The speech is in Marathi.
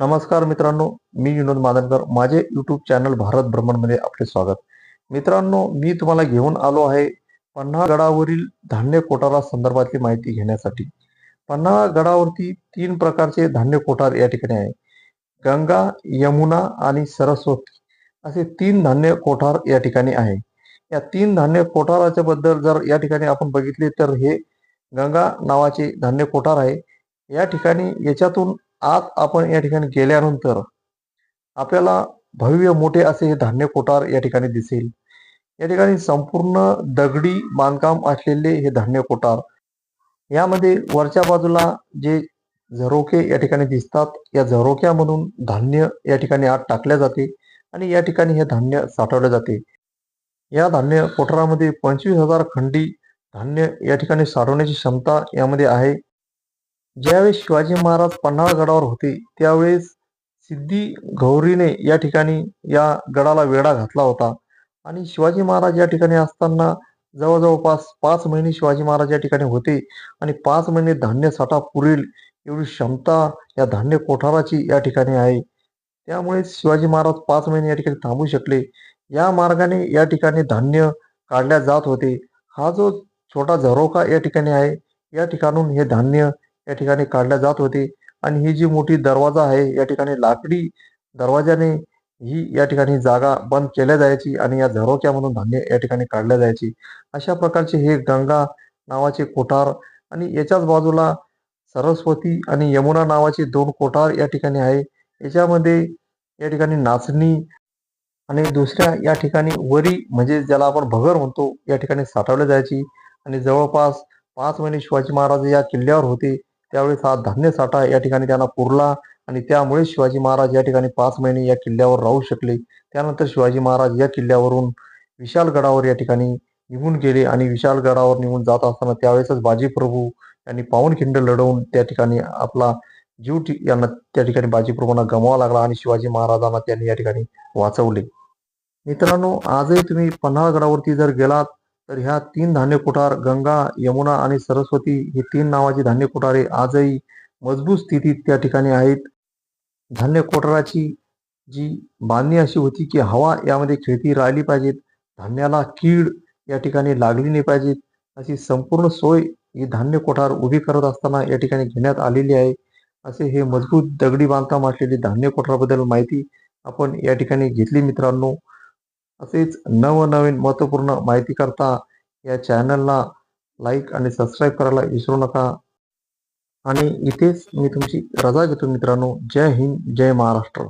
नमस्कार मित्रांनो मी विनोद मादनकर माझे यूट्यूब चॅनल भारत भ्रमणमध्ये आपले स्वागत. मित्रांनो मी तुम्हाला घेऊन आलो आहे पन्हाळ गडावरील धान्य कोठारा संदर्भातली माहिती घेण्यासाठी. पन्हाळा गडावरती तीन प्रकारचे धान्य कोठार या ठिकाणी आहे. गंगा यमुना आणि सरस्वती असे तीन धान्य कोठार या ठिकाणी आहे. या तीन धान्य कोठाराच्या बद्दल जर या ठिकाणी आपण बघितले तर हे गंगा नावाचे धान्य कोठार आहे. या ठिकाणी याच्यातून आत आपण या ठिकाणी गेल्यानंतर आपल्याला भव्य मोठे असे हे धान्य कोठार या ठिकाणी दिसेल. या ठिकाणी संपूर्ण दगडी बांधकाम असलेले हे धान्य कोठार. यामध्ये वरच्या बाजूला जे झरोके या ठिकाणी दिसतात या झरोक्यामधून धान्य या ठिकाणी आत टाकल्या जाते आणि या ठिकाणी हे धान्य साठवले जाते. या धान्य कोठारामध्ये पंचवीस हजार खंडी धान्य या ठिकाणी साठवण्याची क्षमता यामध्ये आहे. ज्यावेळेस शिवाजी महाराज पन्हाळगडावर होते त्यावेळेस सिद्धी गौरीने या ठिकाणी या गडाला वेढा घातला होता. आणि शिवाजी महाराज या ठिकाणी असताना जवळजवळपास पाच महिने शिवाजी महाराज या ठिकाणी होते आणि पाच महिने धान्य साठा पुरेल एवढी क्षमता या धान्य कोठाराची या ठिकाणी आहे. त्यामुळे शिवाजी महाराज पाच महिने या ठिकाणी थांबू शकले. या मार्गाने या ठिकाणी धान्य काढल्या जात होते. हा जो छोटा झरोका या ठिकाणी आहे या ठिकाणून हे धान्य या ठिकाणी काढल्या जात होते. आणि ही जी मोठी दरवाजा आहे या ठिकाणी लाकडी दरवाजाने ही या ठिकाणी जागा बंद केल्या जायची आणि या झरोक्यामधून धान्य या ठिकाणी काढल्या जायची. अशा प्रकारचे हे गंगा नावाचे कोठार आणि याच्याच बाजूला सरस्वती आणि यमुना नावाचे दोन कोठार या ठिकाणी आहे. याच्यामध्ये या ठिकाणी नाचणी आणि दुसऱ्या या ठिकाणी वरी म्हणजे ज्याला आपण भगर म्हणतो या ठिकाणी साठवल्या जायची. आणि जवळपास पाच महिने शिवाजी महाराज या किल्ल्यावर होते. त्यावेळेस हा धान्य साठा या ठिकाणी त्यांना पुरला आणि त्यामुळे शिवाजी महाराज या ठिकाणी पाच महिने या किल्ल्यावर राहू शकले. त्यानंतर शिवाजी महाराज या किल्ल्यावरून विशालगडावर या ठिकाणी निघून गेले आणि विशालगडावर निघून जात असताना त्यावेळेसच बाजीप्रभू यांनी पावनखिंड लढवून त्या ठिकाणी आपला जीव यांना त्या ठिकाणी बाजीप्रभूंना गमावा लागला आणि शिवाजी महाराजांना त्यांनी या ठिकाणी वाचवले. मित्रांनो आजही तुम्ही पन्हाळगडावरती जर गेलात तर ह्या तीन धान्य कोठार गंगा यमुना आणि सरस्वती ही तीन नावाची धान्य कोठारे आजही मजबूत स्थितीत त्या ठिकाणी आहेत. धान्य कोठाराची जी बांधणी अशी होती की हवा यामध्ये खेळती राहिली पाहिजेत धान्याला कीड या ठिकाणी लागली नाही पाहिजेत अशी संपूर्ण सोय ही धान्य कोठार उभी करत असताना या ठिकाणी घेण्यात आलेली आहे. असे हे मजबूत दगडी बांधकाम असलेली धान्य कोठाराबद्दल माहिती आपण या ठिकाणी घेतली मित्रांनो. तसेच नवनवीन महत्त्वपूर्ण माहिती करता या चॅनलला लाईक आणि सबस्क्राईब करायला विसरू नका. आणि इथेच मी तुमची रजा घेतो मित्रांनो. जय हिंद जय महाराष्ट्र.